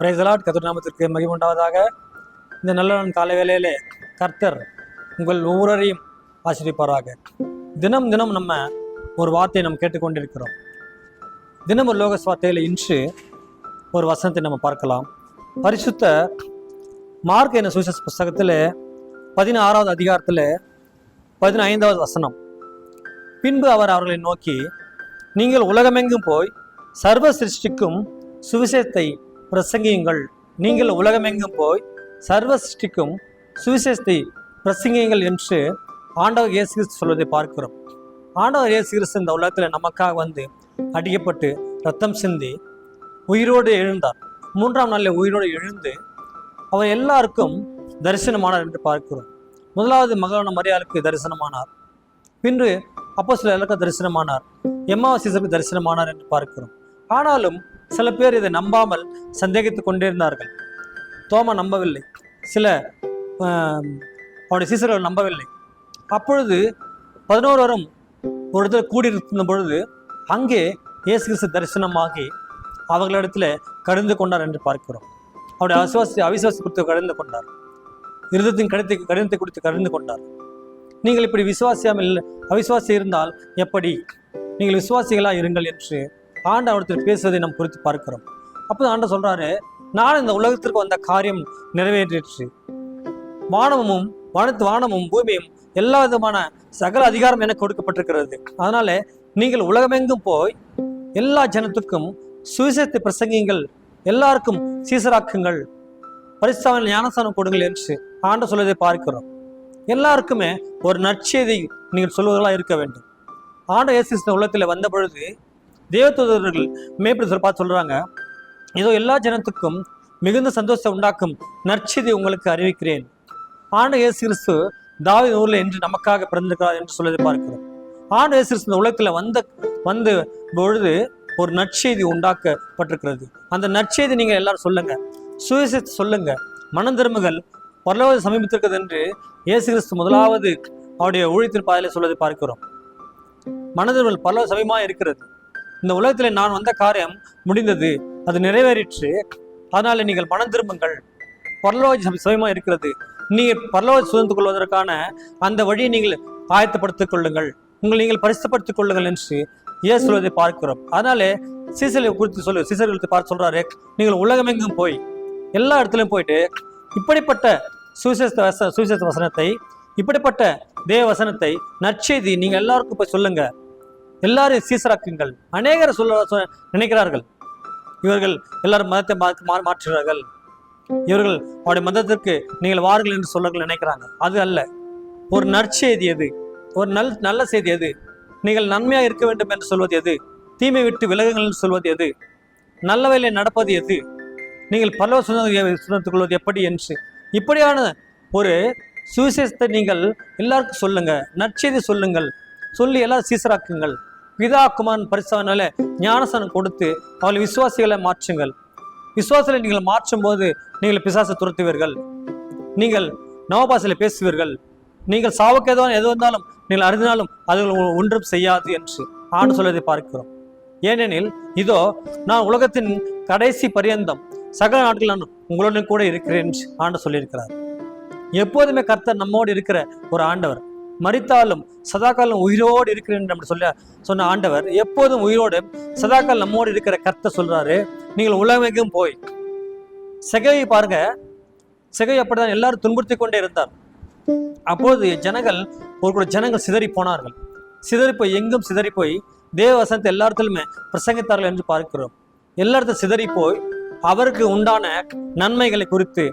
பிரைசலாட் கத்தர் நாமத்திற்கு மகிமுண்டாவதாக இந்த நல்ல நாள் காலை வேளையிலே கர்த்தர் உங்கள் ஒவ்வொருவரையும் ஆசிரிப்பாராக தினம் தினம் நம்ம ஒரு வார்த்தையை நம்ம கேட்டுக்கொண்டிருக்கிறோம். தினம் ஒரு லோகஸ் வார்த்தையில் இன்று ஒரு வசனத்தை நம்ம பார்க்கலாம். பரிசுத்த மார்க் என சுவிசஸ் புஸ்தகத்தில் பதினாறாவது அதிகாரத்தில் பதினைந்தாவது வசனம். பின்பு அவர் அவர்களை நோக்கி நீங்கள் உலகமெங்கும் போய் சர்வ சிருஷ்டிக்கும் சுவிசேஷத்தை பிரசங்கியுங்கள். நீங்கள் உலகமெங்கும் போய் சர்வ சிருஷ்டிக்கும் சுவிசேஷத்தை பிரசங்கியுங்கள் என்று ஆண்டவர் இயேசு கிறிஸ்து சொல்வதை பார்க்கிறோம். ஆண்டவர் இயேசு கிறிஸ்து இந்த உலகத்தில் நமக்காக வந்து அடிக்கப்பட்டு ரத்தம் சிந்தி உயிரோடு எழுந்தார். மூன்றாம் நாளில் உயிரோடு எழுந்து அவர் எல்லாருக்கும் தரிசனமானார் என்று பார்க்கிறோம். முதலாவது மகளான மரியாளுக்கு தரிசனமானார். பின்பு அப்போ சில எல்லாருக்கும் தரிசனமானார். எம்மாவசிசருக்கு தரிசனமானார் என்று பார்க்கிறோம். ஆனாலும் சில பேர் இதை நம்பாமல் சந்தேகித்துக் கொண்டே இருந்தார்கள் தோமா நம்பவில்லை. சில அவனுடைய அவருடைய சீசர்கள் நம்பவில்லை. அப்பொழுது பதினோருவரும் ஒரு இடத்துல கூடியிருந்த பொழுது அங்கே இயேசு கிறிஸ்து தரிசனமாகி அவர்களிடத்தில் கடிந்து கொண்டார் என்று பார்க்கிறோம். அவருடைய அவிசுவாசி அவிசுவாசி குறித்து கடிந்து கொண்டார். இருதத்தின் கடித்து கடினத்தை கொடுத்து கடிந்து கொண்டார். நீங்கள் இப்படி விசுவாசியாமல் அவிசுவாசி இருந்தால் எப்படி? நீங்கள் விசுவாசிகளாக இருங்கள் என்று ஆண்டவரத்தில் பேசுவதை நாம் குறித்து பார்க்கிறோம். அப்போ ஆண்ட சொல்றாரு நான் இந்த உலகத்திற்கு வந்த காரியம் நிறைவேற்றிற்று வானமும் வானத்து வானமும் பூமியும் எல்லா விதமான சகல அதிகாரம் எனக்கு கொடுக்கப்பட்டிருக்கிறது. அதனால நீங்கள் உலகமெங்கும் போய் எல்லா ஜனத்துக்கும் சுவிசேஷத்தை பிரசங்கிங்கள் எல்லாருக்கும் சீசராக்குங்கள். பரிசாவில் ஞானசானம் கொடுங்கள் என்று ஆண்ட சொல்வதை பார்க்கிறோம். எல்லாருக்குமே ஒரு நற்செய்தி நீங்கள் சொல்வதெல்லாம் இருக்க வேண்டும். ஆண்ட இயேசு உள்ளத்தில் வந்த பொழுது தேவதூதர்கள் மேய்ப்படி பார்த்து சொல்றாங்க இதோ எல்லா ஜனத்துக்கும் மிகுந்த சந்தோஷத்தை உண்டாக்கும் நற்செய்தி உங்களுக்கு அறிவிக்கிறேன். ஆண்டு இயேசு கிறிஸ்து தாவி ஊரில் என்று நமக்காக பிறந்திருக்கிறார் என்று சொல்லி பார்க்கிறோம். ஆண்டு இயேசு கிறிஸ்து இந்த உலகத்தில் வந்த வந்து பொழுது ஒரு நற்செய்தி உண்டாக்கப்பட்டிருக்கிறது. அந்த நற்செய்தி நீங்கள் எல்லாரும் சொல்லுங்க. சுவிசேஷத்தை சொல்லுங்க. மனம் திரும்புகள் பரலோக சமீபத்திருக்கிறது என்று இயேசு கிறிஸ்து முதலாவது அவருடைய ஊழியத்தின் பாதையில் சொல்வதை பார்க்கிறோம். மனதில் பல சமயமாக இருக்கிறது. இந்த உலகத்தில் நான் வந்த காரியம் முடிந்தது. அது நிறைவேறிற்று. அதனால நீங்கள் மனம் திரும்புங்கள். பரலோக சுயமாக இருக்கிறது. நீங்கள் பரலோக சுதந்து கொள்வதற்கான அந்த வழியை நீங்கள் ஆயத்தப்படுத்திக் கொள்ளுங்கள். உங்களை நீங்கள் பரிசுப்படுத்திக் கொள்ளுங்கள் என்று இயேசு சொல்வதை பார்க்கிறோம். அதனாலே சீசலை குறித்து சொல்லு சீசர் குறித்து பார்த்து சொல்றாரு நீங்கள் உலகமெங்கும் போய் எல்லா இடத்துலையும் போயிட்டு இப்படிப்பட்ட சுவிசேஷ வச சுவிசேஷ வசனத்தை இப்படிப்பட்ட தேவ வசனத்தை நற்செய்தி நீங்கள் எல்லாருக்கும் போய் சொல்லுங்கள் எல்லாரும் சீசராக்குங்கள். அநேகர் சொல்ல நினைக்கிறார்கள். இவர்கள் எல்லாரும் மதத்தை மா- மா- மாற்றுகிறார்கள். இவர்கள் அவருடைய மதத்திற்கு நீங்கள் வாருங்கள் என்று சொல்ல நினைக்கிறாங்க. அது அல்ல. ஒரு நற்செய்தி எது? ஒரு நல் நல்ல செய்தி எது? நீங்கள் நன்மையாக இருக்க வேண்டும் என்று சொல்வது எது? தீமை விட்டு விலகுங்கள் என்று சொல்வது எது? நல்ல வேலை நடப்பது எது? நீங்கள் பல்லவ சுதந்திர சுதந்திரத்துக் கொள்வது எப்படி என்று. இப்படியான ஒரு சுவிசேஷத்தை நீங்கள் எல்லாருக்கும் சொல்லுங்க. நற்செய்தி சொல்லுங்கள். சொல்லி எல்லாம் சீசராக்குங்கள். பிதா குமாரன் பரிசானால ஞானசனம் கொடுத்து அவளை விசுவாசிகளை மாற்றுங்கள். விசுவாசத்தை நீங்கள் மாற்றும் போது நீங்கள் பிசாசை துரத்துவீர்கள். நீங்கள் நவபாசையில் பேசுவீர்கள். நீங்கள் சாவுக்கு எதுவும் எது வந்தாலும் நீங்கள் அறிந்தினாலும் அது ஒன்றும் செய்யாது என்று ஆண்டு சொல்வதை பார்க்கிறோம். ஏனெனில் இதோ நான் உலகத்தின் கடைசி பரியந்தம். சகல நாட்கள் நான் உங்களுடன் கூட இருக்கிறேன் என்று ஆண்டு சொல்லியிருக்கிறார். எப்போதுமே கர்த்தர் நம்மோடு இருக்கிற ஒரு ஆண்டவர். மறித்தாலும் சதாகாலம் உயிரோடு இருக்கிறேன் என்று நம்ம சொல்ல சொன்ன ஆண்டவர் எப்போதும் உயிரோடு சதாகாலம் நம்மோடு இருக்கிற கர்த்தர் சொல்றாரு நீங்கள் உலகமெங்கும் போய். செகையை பாருங்க. செகை அப்படிதான் எல்லாரும் துன்புறுத்தி கொண்டே இருந்தார். அப்போது ஜனங்கள் ஒரு கூட ஜனங்கள் சிதறி போனார்கள். சிதறி போய் எங்கும் சிதறி போய் தேவ வசனத்தை எல்லா பிரசங்கித்தார்கள் என்று பார்க்கிறோம். எல்லா இடத்துல சிதறி போய் அவருக்கு உண்டான நன்மைகளை குறித்து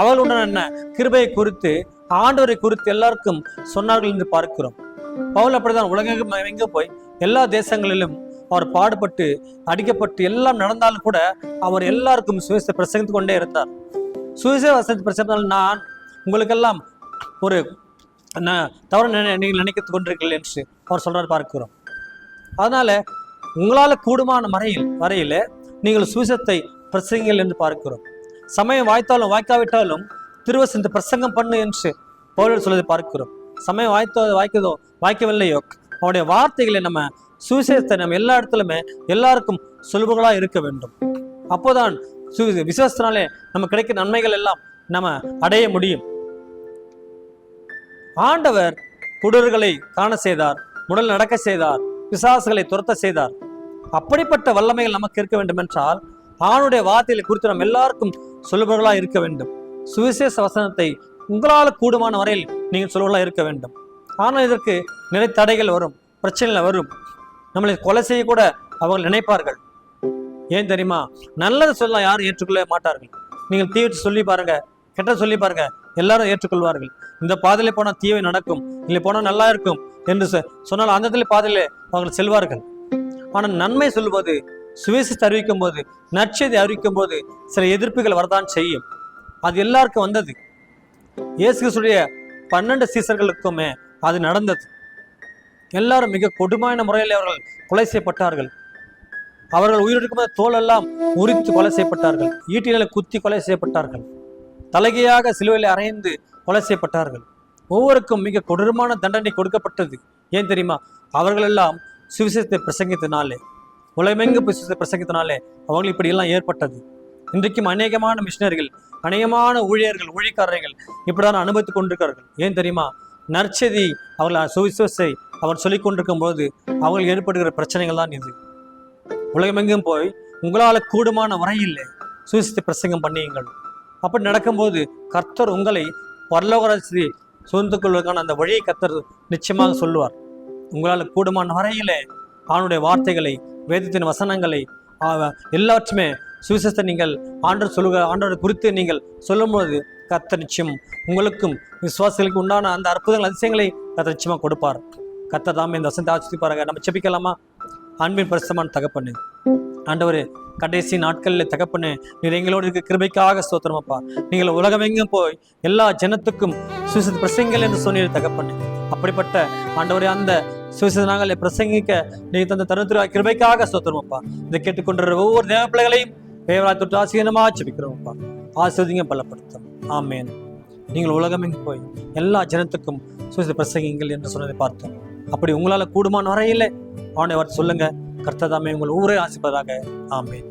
அவள் உண்டான கிருபையை குறித்து ஆண்டவரை குறித்து எல்லாருக்கும் சொன்னார்கள் என்று பார்க்கிறோம். பவுல் அப்படிதான் உலகெங்கும் எங்கே போய் எல்லா தேசங்களிலும் அவர் பாடுபட்டு அடிக்கப்பட்டு எல்லாம் நடந்தாலும் கூட அவர் எல்லாருக்கும் சுவிசேஷத்தை பிரசங்கித்து கொண்டே இருந்தார். சுவிசேஷ வசதி பிரசங்கித்தால் நான் உங்களுக்கெல்லாம் ஒரு ந- தவறு நீங்கள் நினைத்து கொண்டிருக்கீர்கள் என்று அவர் சொல்றாரு பார்க்கிறோம். அதனால உங்களால் கூடுமான மறையில் வரையில் நீங்கள் சுவிசத்தை பிரசங்கிகள் என்று பார்க்கிறோம். சமயம் வாய்த்தாலும் வாய்க்காவிட்டாலும் திருவசனத்தை பிரசங்கம் பண்ணு என்று பவுலர் சொல்வதை பார்க்கிறோம். சமயம் வாய்த்தோ வாய்க்கதோ வாய்க்கவில்லையோ அவனுடைய வார்த்தைகளை நம்ம சுவிசேஷத்தை நம்ம எல்லா இடத்துலுமே எல்லாருக்கும் சொல்பவர்களா இருக்க வேண்டும். அப்போதான் சு விசுவாசத்தினாலே நம்ம கிடைக்கிற நன்மைகள் எல்லாம் நம்ம அடைய முடியும். ஆண்டவர் குடர்களை காண செய்தார் உடல் நடக்க செய்தார் பிசாசுகளை துரத்த செய்தார். அப்படிப்பட்ட வல்லமைகள் நமக்கு இருக்க வேண்டும் என்றால் ஆணுடைய வார்த்தைகளை குறித்து நம்ம எல்லாருக்கும் சொல்லுபவர்களா இருக்க வேண்டும். சுவிசேஷ வசனத்தை உங்களால் கூடுமான வரையில் நீங்கள் சொல்வலாக இருக்க வேண்டும். ஆனால் இதற்கு நிறைய தடைகள் வரும் பிரச்சனைகள் வரும். நம்மளை கொலை செய்ய கூட அவர்கள் நினைப்பார்கள். ஏன் தெரியுமா? நல்லது சொல்ல யாரும் ஏற்றுக்கொள்ள மாட்டார்கள். நீங்கள் தீவிட்டு சொல்லி பாருங்க கெட்ட சொல்லி பாருங்க எல்லாரும் ஏற்றுக்கொள்வார்கள். இந்த பாதையில போனால் தீவை நடக்கும் இல்லை போனால் நல்லா இருக்கும் என்று சொ- சொன்னால் அந்த இடத்துல பாதையில அவர்கள் செல்வார்கள். ஆனால் நன்மை சொல்வது சுவிசேஷத்தை அறிவிக்கும் போது நற்செய்தி அறிவிக்கும் போது சில எதிர்ப்புகள் வரதான் செய்யும். அது எல்லாருக்கும் வந்தது. இயேசு பன்னெண்டு சீசர்களுக்குமே அது நடந்தது. எல்லாரும் மிக கொடுமையான முறையில் அவர்கள் கொலை செய்யப்பட்டார்கள். அவர்கள் உயிரிழக்கும் தோலெல்லாம் உரித்து கொலை செய்யப்பட்டார்கள். ஈட்டிகளை குத்தி கொலை செய்யப்பட்டார்கள். தலைகையாக சிலுவையில் அறைந்து கொலை செய்யப்பட்டார்கள். ஒவ்வொருக்கும் மிக கொடூரமான தண்டனை கொடுக்கப்பட்டது. ஏன் தெரியுமா? அவர்கள் எல்லாம் சுவிசேஷத்தை பிரசங்கித்தனாலே உலகமெங்கு சுவிசேஷத்தை பிரசங்கித்தனாலே அவங்களுக்கு இப்படியெல்லாம் ஏற்பட்டது. இன்றைக்கும் அநேகமான மிஷினர்கள் அநேகமான ஊழியர்கள் ஊழிக்காரர்கள் இப்படிதான் அனுபவித்துக் கொண்டிருக்கிறார்கள். ஏன் தெரியுமா? நற்செய்தி அவர்கள் சுவிசுவை அவர் சொல்லிக் கொண்டிருக்கும் போது அவர்கள் ஏற்படுகிற பிரச்சனைகள் தான் இது. உலகமெங்கும் போய் உங்களால் கூடுமான வரையில் சுவிசேஷத்தை பிரசங்கம் பண்ணியுங்கள். அப்படி நடக்கும்போது கர்த்தர் உங்களை பரலோகராசி சுதந்திர கொள்வதற்கான அந்த வழியை கர்த்தர் நிச்சயமாக சொல்லுவார். உங்களால் கூடுமான வரையிலே அவனுடைய வார்த்தைகளை வேதத்தின் வசனங்களை ஆ, எல்லாவற்றுமே சுவிசேஷத்தை நீங்கள் ஆண்டவர் சொல்லுக ஆண்டவரை குறித்து நீங்கள் சொல்லும்போது கத்த நிச்சயம் உங்களுக்கும் விசுவாசிகளுக்கு உண்டான அந்த அற்புதங்கள் அதிசயங்களை கத்த நிச்சயமாக கொடுப்பார். கர்த்தர் தாமே இந்த வசனத்தை ஆசிரிப்பாருங்க நம்ம செபிக்கலாமா அன்பின் பரிசமான தகப்பண்ணு ஆண்டவர் கடைசி நாட்களில் தகப்பண்ணு நீர் எங்களோடு இருக்க கிருபைக்காக சோத்திரமாப்பா நீங்கள் உலகமெங்கும் போய் எல்லா ஜனத்துக்கும் சுவிசேஷ பிரசங்கள் என்று சொன்னீர் தகப்பண்ணு அப்படிப்பட்ட ஆண்டவரே அந்த சுவிசேஷ நாங்களை பிரசங்கிக்க நீ தந்த தருணத்திற்கு கிருபைக்காக சோத்திரமாப்பா இதை கேட்டுக்கொண்டிருக்கிற ஒவ்வொரு தேவ பிள்ளைகளையும் பேவராய் தொட்டு ஆசீனமாக ஜெபிக்கிறோம்ப்பா ஆசிரியங்க பலப்படுத்தும். ஆமேன். நீங்கள் உலகமெங்கும் போய் எல்லா ஜனத்துக்கும் சுவிசேஷ பிரசங்கிங்கள் என்று சொன்னதை பார்த்தோம். அப்படி உங்களால் கூடுமான வரையில் அவனை அவர் சொல்லுங்கள் கர்த்ததாமே உங்கள் ஊரே ஆசிப்பதாக ஆமேன்.